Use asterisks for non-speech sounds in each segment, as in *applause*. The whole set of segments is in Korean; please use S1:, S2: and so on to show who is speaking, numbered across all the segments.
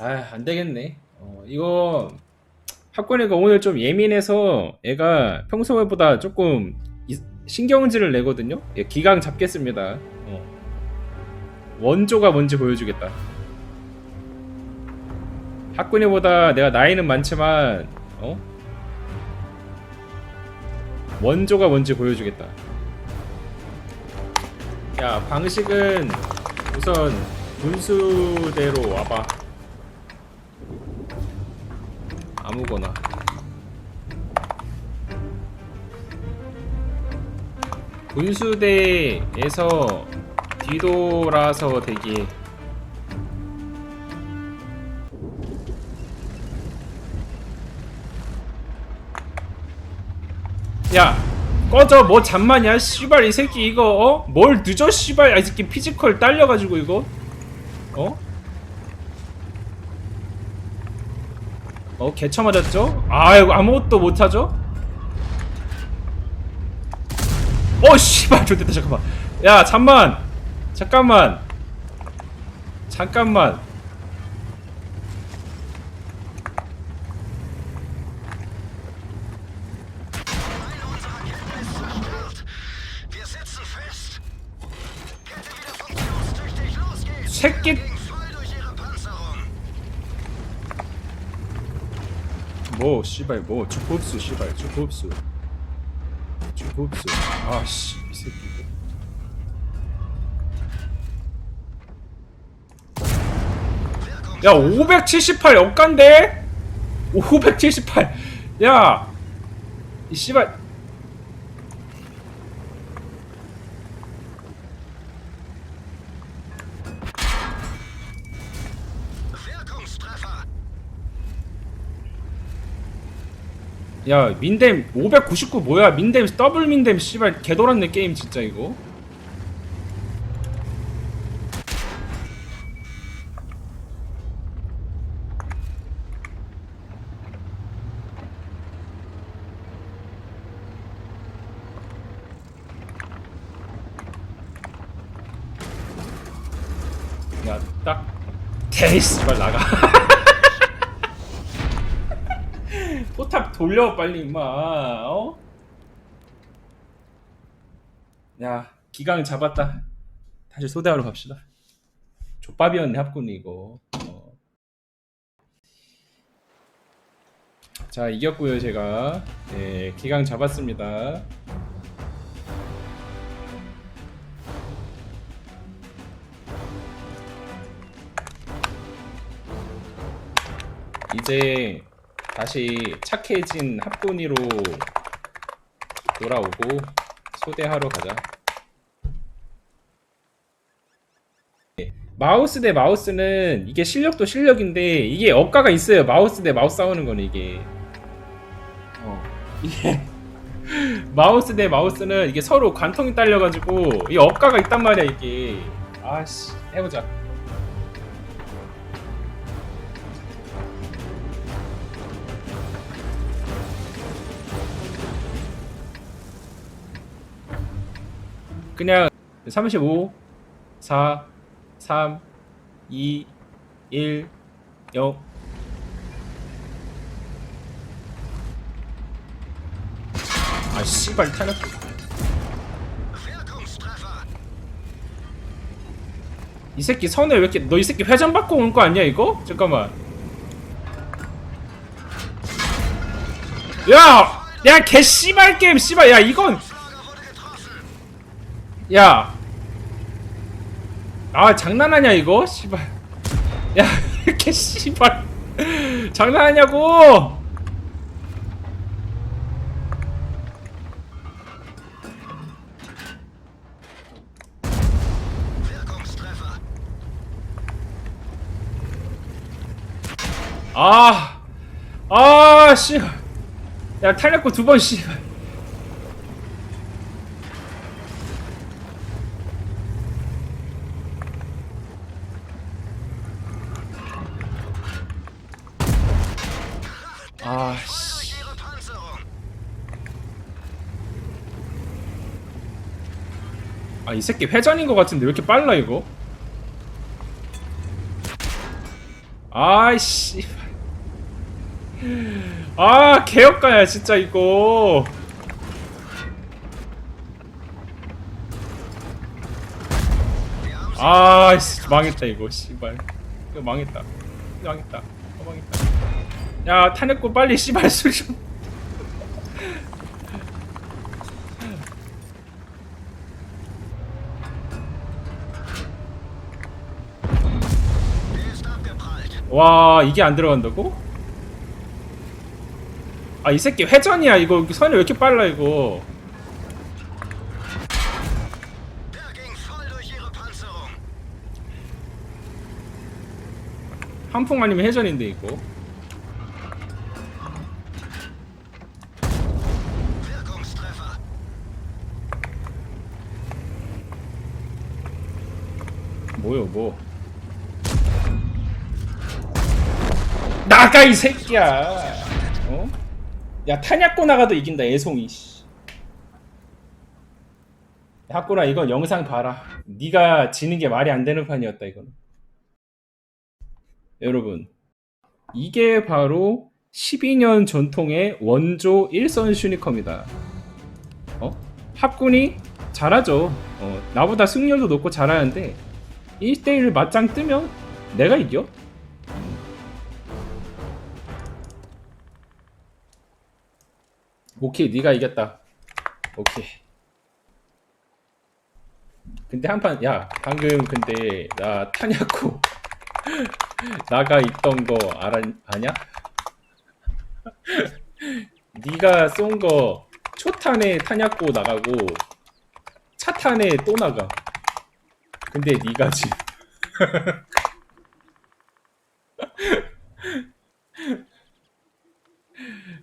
S1: 아, 안 되겠네. 어, 이거 학권이가 오늘 좀 예민해서 애가 평소보다 조금 이- 신경질을 내거든요. 예, 기강 잡겠습니다. 어. 원조가 뭔지 보여주겠다. 학군이보다 내가 나이는 많지만 어? 원조가 뭔지 보여주겠다. 야 방식은 우선 분수대로 와봐. 아무거나. 분수대에서 뒤돌아서 대기. 야 꺼져 뭐 잠만이야 씨발 이 새끼 이거 어? 뭘 늦어 씨발 야, 이 새끼 피지컬 딸려가지고 이거 어? 어 개쳐 맞았죠? 아이고 아무것도 못하죠? 어 씨발 좋됐다 잠깐만 야 잠만 잠깐만 잠깐만
S2: sitzen
S1: 뭐 씨발 뭐 주법수 씨발 주법수. 주법수. 아씨 이 새끼 야 578 역간데? 578 야 이 씨발 야 민댐 599 뭐야? 민댐 더블 민댐 씨발 개돌았네 게임 진짜 이거. 야딱. 테이스 발 나가 *laughs* 돌려 빨리 임마. 어? 야 기강 잡았다. 다시 소대하러 갑시다. 족밥이었네 합군이 이거. 어. 자 이겼고요 제가. 네 기강 잡았습니다. 이제 다시 착해진 합군이로 돌아오고 소대하러 가자. 마우스 대 마우스는 이게 실력도 실력인데 이게 억가가 있어요. 마우스 대 마우스 싸우는 거는 이게. 어. 이게 *laughs* 마우스 대 마우스는 이게 서로 관통이 딸려가지고 이 억가가 있단 말이야 이게. 아씨 해보자. 그냥 35 4 3 2 1 0 아 씨발
S2: Wirkungstreffer.
S1: 이 새끼 선에 왜 이렇게 너 이 새끼 회전 받고 온 거 아니야 이거? 잠깐만 야! 야 개 씨발 게임 씨발 야 이건. 야. 아, 장난하냐 이거? 씨발. 야, *laughs* 이렇게 씨발. 장난하냐고? 아. 아, 씨. 야, 탈렸고 두 번 씨 아. 아, 이 새끼 회전인 것 같은데 왜 이렇게 빨라 이거? 아이씨. 아 개혁가야 진짜 이거. 아이씨 망했다 이거 씨발. 이거 망했다. 망했다. 망했다. 야 탄핵고 빨리 씨발 술 좀.
S2: Der ist abgeprallt.
S1: 와 이게 안 들어간다고? 아 이 새끼 회전이야 이거 선이 왜 이렇게 빨라 이거. 한풍 아니면 회전인데 이거 뭐요 뭐 나가 이 새끼야 어? 야 탄약고 나가도 이긴다 애송이 씨. 야, 학구라 이거 영상 봐라 네가 지는 게 말이 안 되는 판이었다 이거는 여러분 이게 바로 12년 전통의 원조 1선 슈니커입니다 어? 합군이 잘하죠 어, 나보다 승률도 높고 잘하는데 1대1 맞짱 뜨면 내가 이겨? 오케이 네가 이겼다 오케이 근데 한판 야 방금 근데 나 타냐고 *laughs* 나가 있던 거 알아 아냐? *laughs* 네가 쏜 거 초탄에 타냐고 나가고 차탄에 또 나가 근데 네가 지 *laughs*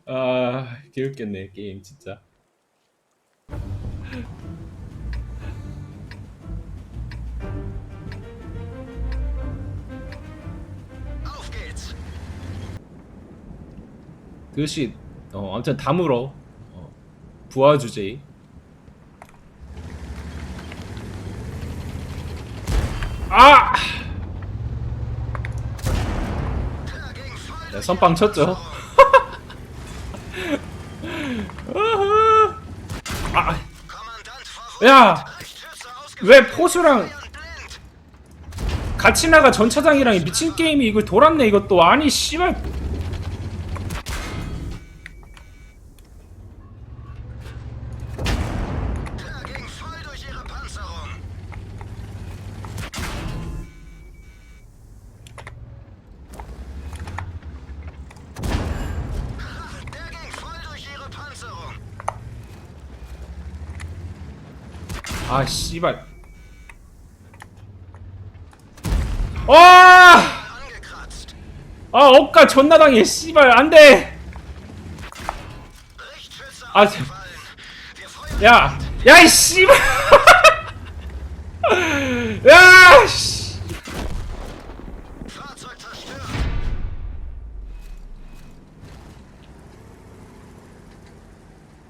S1: 아 개웃겼네 게임 진짜. 그것이 어 아무튼 다물어 어, 부하 주제 아! 선빵 쳤죠. 아. 야! 왜. 포수랑. 같이 나가 전차장이랑 이 미친 게임이 이걸 돌았네 이것도 아니 씨발 아 씨발 와! 아 억까 존나 당해 씨발 안돼 아, 야! 야 이 씨발 야! 씨.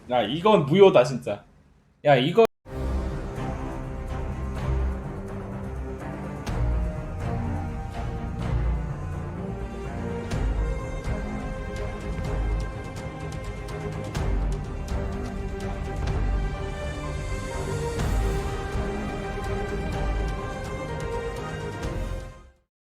S1: 야 이건 무효다 진짜 야 이거